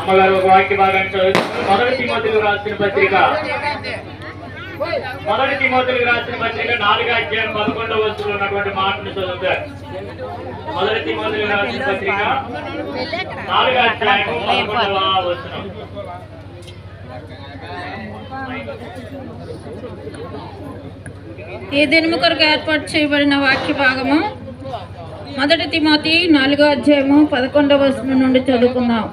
అమ్మగారు ఒక వాక్య భాగం చదువుతున్నారు మొదటి తిమోతులకు రాసిన పత్రిక. మొదటి తిమోతులకు రాసిన పత్రిక నాలుగు అధ్యాయం పదకొండవ వస్తువులు ఉన్నటువంటి మాటను చదువుతారు. మొదటి తిమోతులకు రాసిన పత్రిక నాలుగు అధ్యాయం పదకొండవ వచనం. ఈ దినము కొరకు ఏర్పాటు చేయబడిన వాక్య భాగము మొదటి తిమోతి నాలుగో అధ్యాయము పదకొండవ వస్తువు నుండి చదువుకుందాం.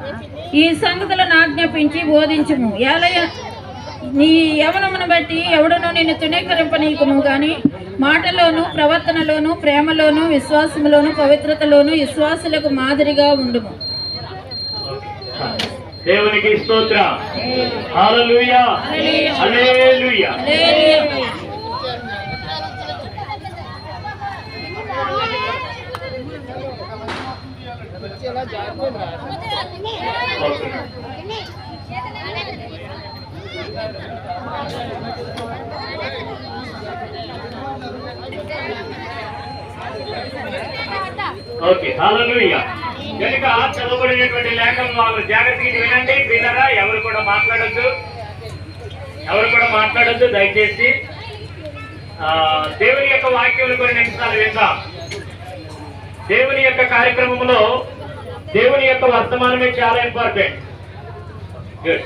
ఈ సంగతులను ఆజ్ఞాపించి బోధించుము. ఏలయ నీ యవనమును బట్టి ఎవడనూ నిన్ను తృణీకరింపనీయకుము. గాని మాటలోను ప్రవర్తనలోను ప్రేమలోను విశ్వాసములోను పవిత్రతలోను విశ్వాసులకు మాదిరిగా ఉండుము. దేవునికి స్తోత్ర. హల్లెలూయా. హల్లెలూయా. ఓకే. హల్లెలూయా కనుక చదవబడినటువంటి లేఖను వాళ్ళు జాగ్రత్తగా వినండి వినరా ఎవరు కూడా మాట్లాడొద్దు. ఎవరు కూడా మాట్లాడొద్దు దయచేసి. దేవుని యొక్క వాక్యం కొన్ని నిమిషాలు విందాం. కార్యక్రమంలో దేవుని యొక్క వర్తమానమే చాలా ఇంపార్టెంట్. గుడ్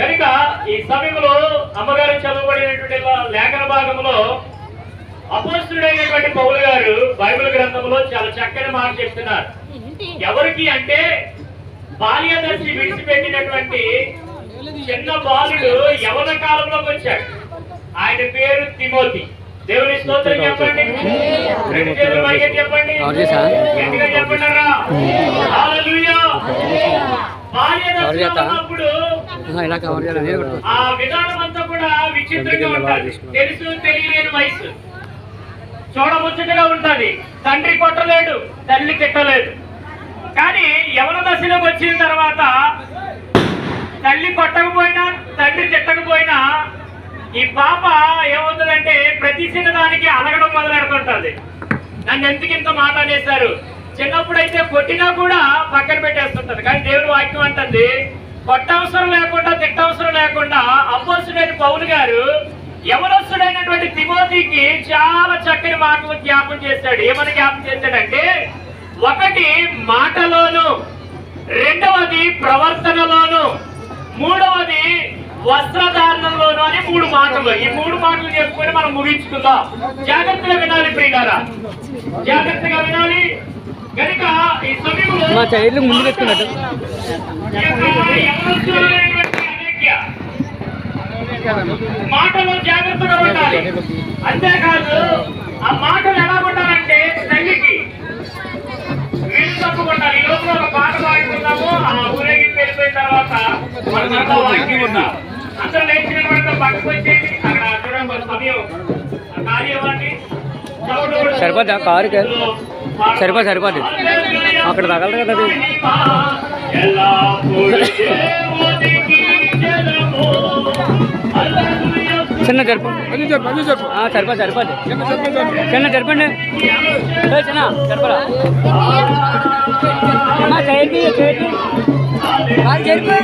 కనుక ఈ సమయంలో అమ్మగారు చదవబడినటువంటి లేఖన భాగంలో అపోస్తుడైనటువంటి పౌలు గారు బైబిల్ గ్రంథంలో చాలా చక్కని మాట చెప్తున్నారు. ఎవరికి అంటే బాల్యదర్శి విడిచిపెట్టినటువంటి చిన్న బాలుడు యవన కాలంలోకి వచ్చాడు. ఆయన పేరు తిమోతి. దేవుని స్తోత్రం చెప్పండి. ఇలా కవర్ చేయాలి ఆ విధానం అంతా కూడా విచిత్రంగా ఉంటుంది తెలుసు తెలియలేని వయసు చూడముచ్చటగా ఉంటుంది తండ్రి కొట్టలేడు తల్లి తిట్టలేదు కానీ యవన దశలోకి వచ్చిన తర్వాత తల్లి కొట్టకపోయినా తండ్రి తిట్టకపోయినా ఈ పాప ఏమవుతుందంటే ప్రతి చిన్నదానికి అలగడం మొదలు పెడుతుంటది నన్ను ఎందుకు ఇంత మాట అనేశారు? చిన్నప్పుడు అయితే కొట్టినా కూడా పక్కన పెట్టేస్తుంటది. కానీ దేవుని వాక్యం అంటుంది కొట్టవసరం లేకుండా తిట్టవసరం లేకుండా అబ్బోసుడైన పౌలు గారు యవనస్తుడైనటువంటి తిమోతికి చాలా చక్కని మాటలు జ్ఞాపం చేశాడు. ఏమని జ్ఞాపం చేశాడంటే ఒకటి మాటలోను రెండవది ప్రవర్తనలోను మూడవది వస్త్రధారణ మాటలు. ఈ మూడు మాటలు చెప్పుకొని మనం ముగించుకుందాం. జాగ్రత్తగా వినాలి ప్రియులారా. జాగ్రత్తగా వినాలి. కనుక ఈ సమయంలో మా చైర్లు ముందు పెట్టుకున్నట్టు. ఈ యొక్క యవనస్తులైనటువంటి అనేక్య. మాటలో జాగ్రత్తగా ఉండాలి. అంతేకాదు ఆ మాటలు ఎలా ఉండాలంటే తల్లికి వీలు తప్పకుండా ఈ లోపల ఒక పాట పాడుకుందాము. ఆ ఊరేగింపు వెళ్ళిపోయిన తర్వాత. అందరూ లేచిన సరిపోద్దా? కారుకి? సరిపోదు, సరిపోదు. అక్కడ తగలదు కదా. చిన్న జరుపు ఆ, సరిపోదు సరిపోదు చిన్న జరపండి చిన్న జరపరా జరుపు